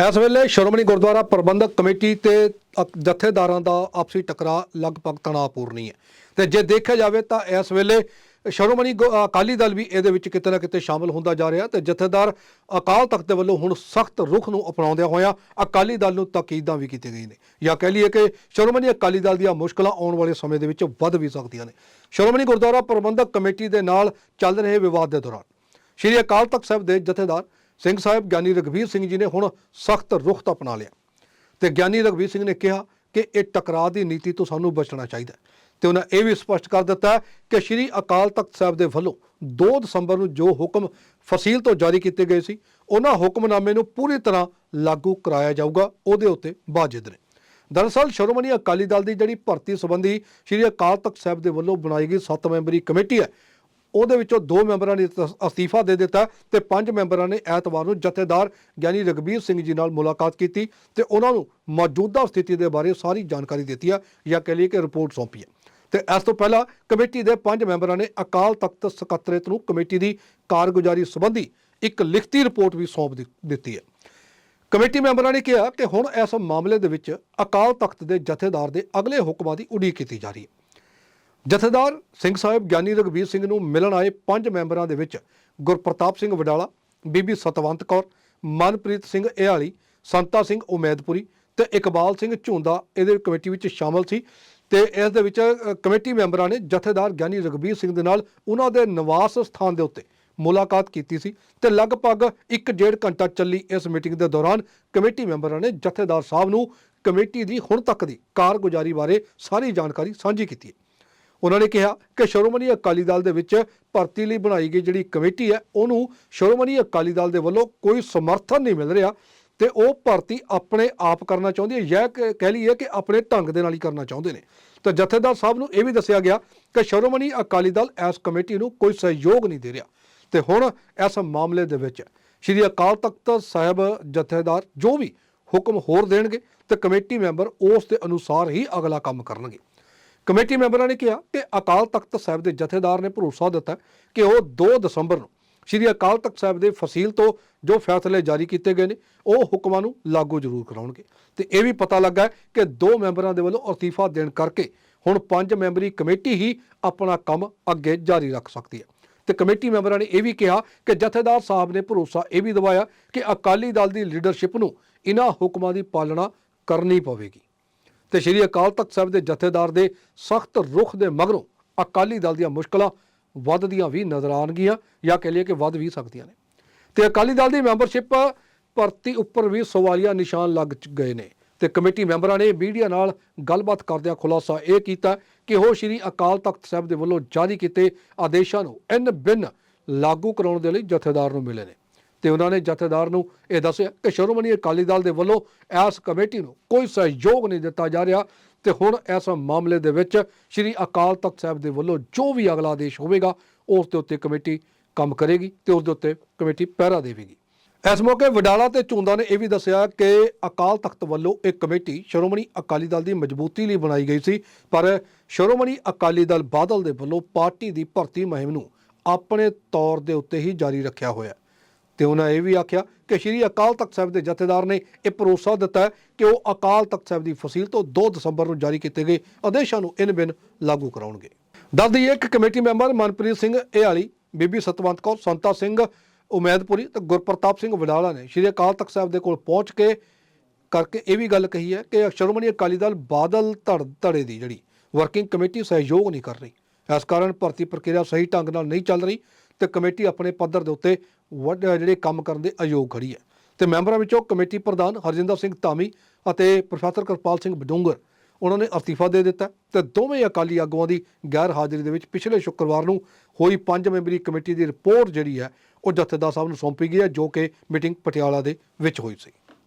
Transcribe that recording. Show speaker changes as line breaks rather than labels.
ਇਸ ਵੇਲੇ ਸ਼੍ਰੋਮਣੀ ਗੁਰਦੁਆਰਾ ਪ੍ਰਬੰਧਕ ਕਮੇਟੀ ਤੇ ਅਕ- ਜਥੇਦਾਰਾਂ ਦਾ ਆਪਸੀ ਟਕਰਾਅ ਲਗਭਗ ਤਣਾਅਪੂਰਨ ਹੀ ਹੈ। ਤੇ ਜੇ ਦੇਖਿਆ ਜਾਵੇ ਤਾਂ ਇਸ ਵੇਲੇ ਸ਼੍ਰੋਮਣੀ ਗੁ- ਅਕਾਲੀ ਦਲ ਵੀ ਇਹਦੇ ਵਿੱਚ ਕਿਤੇ ਨਾ ਕਿਤੇ ਸ਼ਾਮਲ ਹੁੰਦਾ ਜਾ ਰਿਹਾ ਤੇ ਜਥੇਦਾਰ ਅਕਾਲ ਤਖਤ ਦੇ ਵੱਲੋਂ ਹੁਣ ਸਖਤ ਰੁਖ ਨੂੰ ਅਪਣਾਉਂਦਿਆਂ ਹੋਇਆਂ ਅਕਾਲੀ ਦਲ ਨੂੰ ਤਾਕੀਦਾਂ ਵੀ ਕੀਤੀਆਂ ਗਈਆਂ ਨੇ। ਜਾਂ ਕਹਿ ਲਈਏ ਕਿ ਸ਼੍ਰੋਮਣੀ ਅਕਾਲੀ ਦਲ ਦੀਆਂ ਮੁਸ਼ਕਲਾਂ ਆਉਣ ਵਾਲੇ ਸਮੇਂ ਦੇ ਵਿੱਚ ਵੱਧ ਵੀ ਸਕਦੀਆਂ ਨੇ। ਸ਼੍ਰੋਮਣੀ ਗੁਰਦੁਆਰਾ ਪ੍ਰਬੰਧਕ ਕਮੇਟੀ ਦੇ ਨਾਲ ਚੱਲ ਰਹੇ ਵਿਵਾਦ ਦੇ ਦੌਰਾਨ ਸ਼੍ਰੀ ਅਕਾਲ ਤਖਤ ਸਾਹਿਬ ਦੇ ਜਥੇਦਾਰ ਸਿੰਘ ਸਾਹਿਬ ਗਿਆਨੀ ਰਗਵੀਰ ਸਿੰਘ ਜੀ ਨੇ ਹੁਣ ਸਖਤ ਰੁਖ ਤਾਂ ਅਪਣਾ ਲਿਆ। ਤੇ ਗਿਆਨੀ ਰਗਵੀਰ ਸਿੰਘ ਨੇ ਕਿਹਾ ਕਿ ਇਹ ਟਕਰਾਅ ਦੀ ਨੀਤੀ ਤੋਂ ਸਾਨੂੰ ਬਚਣਾ ਚਾਹੀਦਾ ਹੈ। ਤੇ ਉਹਨਾਂ ਇਹ ਵੀ ਸਪਸ਼ਟ ਕਰ ਦਿੱਤਾ ਕਿ ਸ਼੍ਰੀ ਅਕਾਲ ਤਖਤ ਸਾਹਿਬ ਦੇ ਵੱਲੋਂ 2 ਦਸੰਬਰ ਨੂੰ ਜੋ ਹੁਕਮ ਫਸੀਲ ਤੋਂ ਜਾਰੀ ਕੀਤੇ ਗਏ ਸੀ, ਉਹਨਾਂ ਹੁਕਮਨਾਮੇ ਨੂੰ ਪੂਰੀ ਤਰ੍ਹਾਂ ਲਾਗੂ ਕਰਾਇਆ ਜਾਊਗਾ, ਉਹਦੇ ਉੱਤੇ ਬਾਜਿਦ ਨੇ। ਦਰਅਸਲ ਸ਼੍ਰੋਮਣੀ ਅਕਾਲੀ ਦਲ ਦੀ ਜਿਹੜੀ ਭਰਤੀ ਸੰਬੰਧੀ ਸ਼੍ਰੀ ਅਕਾਲ ਤਖਤ ਸਾਹਿਬ ਦੇ ਵੱਲੋਂ ਬਣਾਈ ਗਈ 7 ਮੈਂਬਰੀ ਕਮੇਟੀ ਹੈ ਉਹਦੇ ਵਿੱਚੋਂ ਦੋ ਮੈਂਬਰਾਂ ਨੇ ਤਸ- ਅਸਤੀਫਾ ਦੇ ਦਿੱਤਾ ਤੇ ਪੰਜ ਮੈਂਬਰਾਂ ਨੇ ਐਤਵਾਰ ਨੂੰ ਜਥੇਦਾਰ ਗਿਆਨੀ ਰਗਬੀਰ ਸਿੰਘ ਜੀ ਨਾਲ ਮੁਲਾਕਾਤ ਕੀਤੀ ਤੇ ਉਹਨਾਂ ਨੂੰ ਮੌਜੂਦਾ ਸਥਿਤੀ ਦੇ ਬਾਰੇ ਸਾਰੀ ਜਾਣਕਾਰੀ ਦਿੱਤੀ ਹੈ ਜਾਂ ਕਹਿ ਲਈਏ ਕਿ ਰਿਪੋਰਟ ਸੌਂਪੀ ਹੈ ਤੇ ਇਸ ਤੋਂ ਪਹਿਲਾਂ ਕਮੇਟੀ ਦੇ ਪੰਜ ਮੈਂਬਰਾਂ ਨੇ ਅਕਾਲ ਤਖਤ ਸਕੱਤਰੇਤ ਨੂੰ ਕਮੇਟੀ ਦੀ ਕਾਰਗੁਜ਼ਾਰੀ ਸੰਬੰਧੀ ਇੱਕ ਲਿਖਤੀ ਰਿਪੋਰਟ ਵੀ ਸੌਂਪ ਦਿੱਤੀ ਹੈ ਕਮੇਟੀ ਮੈਂਬਰਾਂ ਨੇ ਕਿਹਾ ਕਿ ਹੁਣ ਇਸ ਮਾਮਲੇ ਦੇ ਵਿੱਚ ਅਕਾਲ ਤਖਤ ਦੇ ਜਥੇਦਾਰ ਦੇ ਅਗਲੇ ਹੁਕਮਾਂ ਦੀ ਉਡੀਕ ਕੀਤੀ ਜਾ ਰਹੀ ਹੈ ਜਥੇਦਾਰ ਸਿੰਘ ਸਾਹਿਬ ਗਿਆਨੀ ਰਗਵੀਰ ਸਿੰਘ ਨੂੰ ਮਿਲਣ ਆਏ ਪੰਜ ਮੈਂਬਰਾਂ ਦੇ ਵਿੱਚ ਗੁਰਪ੍ਰਤਾਪ ਸਿੰਘ ਵਡਾਲਾ, ਬੀਬੀ ਸਤਵੰਤ ਕੌਰ, ਮਨਪ੍ਰੀਤ ਸਿੰਘ ਇਹਾਲੀ ਸੰਤਾ ਸਿੰਘ ਉਮੈਦਪੁਰੀ ਤੇ ਇਕਬਾਲ ਸਿੰਘ ਝੁੰਦਾ ਇਹਦੇ ਕਮੇਟੀ ਵਿੱਚ ਸ਼ਾਮਲ ਸੀ ਤੇ ਇਸ ਦੇ ਵਿੱਚ ਕਮੇਟੀ ਮੈਂਬਰਾਂ ਨੇ ਜਥੇਦਾਰ ਗਿਆਨੀ ਰਗਵੀਰ ਸਿੰਘ ਦੇ ਨਾਲ ਉਹਨਾਂ ਦੇ ਨਿਵਾਸ ਸਥਾਨ ਦੇ ਉੱਤੇ ਮੁਲਾਕਾਤ ਕੀਤੀ ਸੀ ਤੇ ਲਗਭਗ 1.5 ਘੰਟਾ ਚੱਲੀ ਇਸ ਮੀਟਿੰਗ ਦੇ ਦੌਰਾਨ ਕਮੇਟੀ ਮੈਂਬਰਾਂ ਨੇ ਜਥੇਦਾਰ ਸਾਹਿਬ ਨੂੰ ਕਮੇਟੀ ਦੀ ਹੁਣ ਤੱਕ ਦੀ ਕਾਰਗੁਜ਼ਾਰੀ ਬਾਰੇ ਸਾਰੀ ਜਾਣਕਾਰੀ ਸਾਂਝੀ ਕੀਤੀ ਹੈ। ਉਹਨਾਂ ਨੇ ਕਿਹਾ ਕਿ ਸ਼੍ਰੋਮਣੀ ਅਕਾਲੀ ਦਲ ਦੇ ਵਿੱਚ ਭਰਤੀ ਲਈ ਬਣਾਈ ਗਈ ਜਿਹੜੀ ਕਮੇਟੀ ਹੈ, ਉਹਨੂੰ ਸ਼੍ਰੋਮਣੀ ਅਕਾਲੀ ਦਲ ਦੇ ਵੱਲੋਂ ਕੋਈ ਸਮਰਥਨ ਨਹੀਂ ਮਿਲ ਰਿਹਾ ਤੇ ਉਹ ਭਰਤੀ ਆਪਣੇ ਆਪ ਕਰਨਾ ਚਾਹੁੰਦੀ ਹੈ ਜਾਂ ਕਿ, ਕਹਿ ਲਈਏ ਕਿ ਆਪਣੇ ਢੰਗ ਦੇ ਨਾਲ ਹੀ ਕਰਨਾ ਚਾਹੁੰਦੇ ਨੇ। ਤਾਂ ਜਥੇਦਾਰ ਸਾਹਿਬ ਨੂੰ ਇਹ ਵੀ ਦੱਸਿਆ ਗਿਆ ਕਿ ਸ਼੍ਰੋਮਣੀ ਅਕਾਲੀ ਦਲ ਇਸ ਕਮੇਟੀ ਨੂੰ ਕੋਈ ਸਹਿਯੋਗ ਨਹੀਂ ਦੇ ਰਿਹਾ। ਤੇ ਹੁਣ ਇਸ ਮਾਮਲੇ ਦੇ ਵਿੱਚ ਸ਼੍ਰੀ ਅਕਾਲ ਤਖਤ ਸਾਹਿਬ ਜਥੇਦਾਰ ਜੋ ਵੀ ਹੁਕਮ ਹੋਰ ਦੇਣਗੇ ਤੇ ਕਮੇਟੀ ਮੈਂਬਰ ਉਸ ਦੇ ਅਨੁਸਾਰ ਹੀ ਅਗਲਾ ਕੰਮ ਕਰਨਗੇ। ਕਮੇਟੀ ਮੈਂਬਰਾਂ ਨੇ ਕਿਹਾ ਕਿ ਅਕਾਲ ਤਖਤ ਸਾਹਿਬ ਦੇ ਜਥੇਦਾਰ ਨੇ ਭਰੋਸਾ ਦਿੱਤਾ ਕਿ ਉਹ 2 ਦਸੰਬਰ ਨੂੰ ਸ਼੍ਰੀ ਅਕਾਲ ਤਖਤ ਸਾਹਿਬ ਦੇ ਫਸੀਲ ਤੋਂ ਜੋ ਫੈਸਲੇ ਜਾਰੀ ਕੀਤੇ ਗਏ ਨੇ, ਉਹ ਹੁਕਮਾਂ ਨੂੰ ਲਾਗੂ ਜ਼ਰੂਰ ਕਰਾਉਣਗੇ। ਤੇ ਇਹ ਵੀ ਪਤਾ ਲੱਗਾ ਕਿ ਦੋ ਮੈਂਬਰਾਂ ਦੇ ਵੱਲੋਂ ਅਸਤੀਫਾ ਦੇਣ ਕਰਕੇ ਹੁਣ ਪੰਜ ਮੈਂਬਰੀ ਕਮੇਟੀ ਹੀ ਆਪਣਾ ਕੰਮ ਅੱਗੇ ਜਾਰੀ ਰੱਖ ਸਕਦੀ ਹੈ। ਤੇ ਕਮੇਟੀ ਮੈਂਬਰਾਂ ਨੇ ਇਹ ਵੀ ਕਿਹਾ ਕਿ ਜਥੇਦਾਰ ਸਾਹਿਬ ਨੇ ਭਰੋਸਾ ਇਹ ਵੀ ਦਿਵਾਇਆ ਕਿ ਅਕਾਲੀ ਦਲ ਦੀ ਲੀਡਰਸ਼ਿਪ ਨੂੰ ਇਹਨਾਂ ਹੁਕਮਾਂ ਦੀ ਪਾਲਣਾ ਕਰਨੀ ਪਵੇਗੀ। ਤੇ ਸ਼੍ਰੀ ਅਕਾਲ ਤਖਤ ਸਾਹਿਬ ਦੇ ਜਥੇਦਾਰ ਦੇ ਸਖਤ ਰੁਖ ਦੇ ਮਗਰੋਂ ਅਕਾਲੀ ਦਲ ਦੀਆਂ ਮੁਸ਼ਕਲਾਂ ਵੱਧਦੀਆਂ ਵੀ ਨਜ਼ਰ ਆਉਣਗੀਆਂ ਜਾਂ ਕਹਿ ਲਈਏ ਕਿ ਵੱਧ ਵੀ ਸਕਦੀਆਂ ਨੇ। ਤੇ ਅਕਾਲੀ ਦਲ ਦੀ ਮੈਂਬਰਸ਼ਿਪ ਭਰਤੀ ਉੱਪਰ ਵੀ ਸਵਾਲੀਆ ਨਿਸ਼ਾਨ ਲੱਗ ਗਏ ਨੇ ਤੇ ਕਮੇਟੀ ਮੈਂਬਰਾਂ ਨੇ ਮੀਡੀਆ ਨਾਲ ਗੱਲਬਾਤ ਕਰਦਿਆਂ ਖੁਲਾਸਾ ਇਹ ਕੀਤਾ ਕਿ ਉਹ ਸ਼੍ਰੀ ਅਕਾਲ ਤਖਤ ਸਾਹਿਬ ਦੇ ਵੱਲੋਂ ਜਾਰੀ ਕੀਤੇ ਆਦੇਸ਼ਾਂ ਨੂੰ ਇਨ ਬਿਨ ਲਾਗੂ ਕਰਾਉਣ ਦੇ ਲਈ ਜਥੇਦਾਰ ਨੂੰ ਮਿਲੇ ਨੇ। ਤੇ ਉਹਨਾਂ ਨੇ ਜਥੇਦਾਰ ਨੂੰ ਇਹ ਦੱਸਿਆ ਕਿ ਸ਼੍ਰੋਮਣੀ ਅਕਾਲੀ ਦਲ ਦੇ ਵੱਲੋਂ ਇਸ ਕਮੇਟੀ ਨੂੰ ਕੋਈ ਸਹਿਯੋਗ ਨਹੀਂ ਦਿੱਤਾ ਜਾ ਰਿਹਾ ਤੇ ਹੁਣ ਇਸ ਮਾਮਲੇ ਦੇ ਵਿੱਚ ਸ਼੍ਰੀ ਅਕਾਲ ਤਖਤ ਸਾਹਿਬ ਦੇ ਵੱਲੋਂ ਜੋ ਵੀ ਅਗਲਾ ਆਦੇਸ਼ ਹੋਵੇਗਾ, ਉਸ ਦੇ ਉੱਤੇ ਕਮੇਟੀ ਕੰਮ ਕਰੇਗੀ ਤੇ ਉਸ ਦੇ ਉੱਤੇ ਕਮੇਟੀ ਪਹਿਰਾ ਦੇਵੇਗੀ। ਇਸ ਮੌਕੇ ਵਡਾਲਾ ਤੇ ਚੁੰਦਾ ਨੇ ਇਹ ਵੀ ਦੱਸਿਆ ਕਿ ਅਕਾਲ ਤਖਤ ਵੱਲੋਂ ਇਹ ਕਮੇਟੀ ਸ਼੍ਰੋਮਣੀ ਅਕਾਲੀ ਦਲ ਦੀ ਮਜ਼ਬੂਤੀ ਲਈ ਬਣਾਈ ਗਈ ਸੀ, ਪਰ ਸ਼੍ਰੋਮਣੀ ਅਕਾਲੀ ਦਲ ਬਾਦਲ ਦੇ ਵੱਲੋਂ ਪਾਰਟੀ ਦੀ ਭਰਤੀ ਮੁਹਿੰਮ ਨੂੰ ਆਪਣੇ ਤੌਰ ਦੇ ਉੱਤੇ ਹੀ ਜਾਰੀ ਰੱਖਿਆ ਹੋਇਆ। ਤੇ ਉਹਨਾਂ ਇਹ ਵੀ ਆਖਿਆ ਕਿ ਸ਼੍ਰੀ ਅਕਾਲ ਤਖਤ ਸਾਹਿਬ ਦੇ ਜਥੇਦਾਰ ਨੇ ਇਹ ਭਰੋਸਾ ਦਿੱਤਾ ਕਿ ਉਹ ਅਕਾਲ ਤਖਤ ਸਾਹਿਬ ਦੀ ਫਸੀਲ ਤੋਂ 2 ਦਸੰਬਰ ਨੂੰ ਜਾਰੀ ਕੀਤੇ ਗਏ ਆਦੇਸ਼ਾਂ ਨੂੰ ਇਨ ਬਿਨ ਲਾਗੂ ਕਰਾਉਣਗੇ। ਦੱਸ ਦਈਏ ਕਿ ਕਮੇਟੀ ਮੈਂਬਰ ਮਨਪ੍ਰੀਤ ਸਿੰਘ ਇਹਾਲੀ ਬੀਬੀ ਸਤਵੰਤ ਕੌਰ, ਸੰਤਾ ਸਿੰਘ ਉਮੈਦਪੁਰੀ ਤੇ ਗੁਰਪ੍ਰਤਾਪ ਸਿੰਘ ਵਡਾਲਾ ਨੇ ਸ਼੍ਰੀ ਅਕਾਲ ਤਖਤ ਸਾਹਿਬ ਦੇ ਕੋਲ ਪਹੁੰਚ ਕੇ ਕਰਕੇ ਇਹ ਵੀ ਗੱਲ ਕਹੀ ਹੈ ਕਿ ਸ਼੍ਰੋਮਣੀ ਅਕਾਲੀ ਦਲ ਬਾਦਲ ਧੜ ਧੜੇ ਦੀ ਜਿਹੜੀ ਵਰਕਿੰਗ ਕਮੇਟੀ ਸਹਿਯੋਗ ਨਹੀਂ ਕਰ ਰਹੀ। ਇਸ ਕਾਰਨ ਭਰਤੀ ਪ੍ਰਕਿਰਿਆ ਸਹੀ ਢੰਗ ਨਾਲ ਨਹੀਂ ਚੱਲ ਰਹੀ ਤੇ ਕਮੇਟੀ ਆਪਣੇ ਪੱਧਰ ਦੇ ਉੱਤੇ ਜਿਹੜੇ ਕੰਮ ਕਰਨ ਦੇ ਅਯੋਗ ਖੜੀ ਹੈ। ਤੇ ਮੈਂਬਰਾਂ ਵਿੱਚੋਂ ਕਮੇਟੀ ਪ੍ਰਧਾਨ ਹਰਜਿੰਦਰ ਸਿੰਘ ਧਾਮੀ ਅਤੇ ਪ੍ਰੋਫੈਸਰ ਕਿਰਪਾਲ ਸਿੰਘ ਬਡੂੰਗਰ ਉਹਨਾਂ ਨੇ ਅਸਤੀਫਾ ਦੇ ਦਿੱਤਾ ਤੇ ਦੋਵੇਂ ਅਕਾਲੀ ਆਗੂਆਂ ਦੀ ਗੈਰ ਹਾਜ਼ਰੀ ਦੇ ਵਿੱਚ ਪਿਛਲੇ ਸ਼ੁੱਕਰਵਾਰ ਨੂੰ ਹੋਈ ਪੰਜ ਮੈਂਬਰੀ ਕਮੇਟੀ ਦੀ ਰਿਪੋਰਟ ਜਿਹੜੀ ਹੈ, ਉਹ ਜਥੇਦਾਰ ਸਾਹਿਬ ਨੂੰ ਸੌਂਪੀ ਗਈ ਹੈ, ਜੋ ਕਿ ਮੀਟਿੰਗ ਪਟਿਆਲਾ ਦੇ ਵਿੱਚ ਹੋਈ ਸੀ।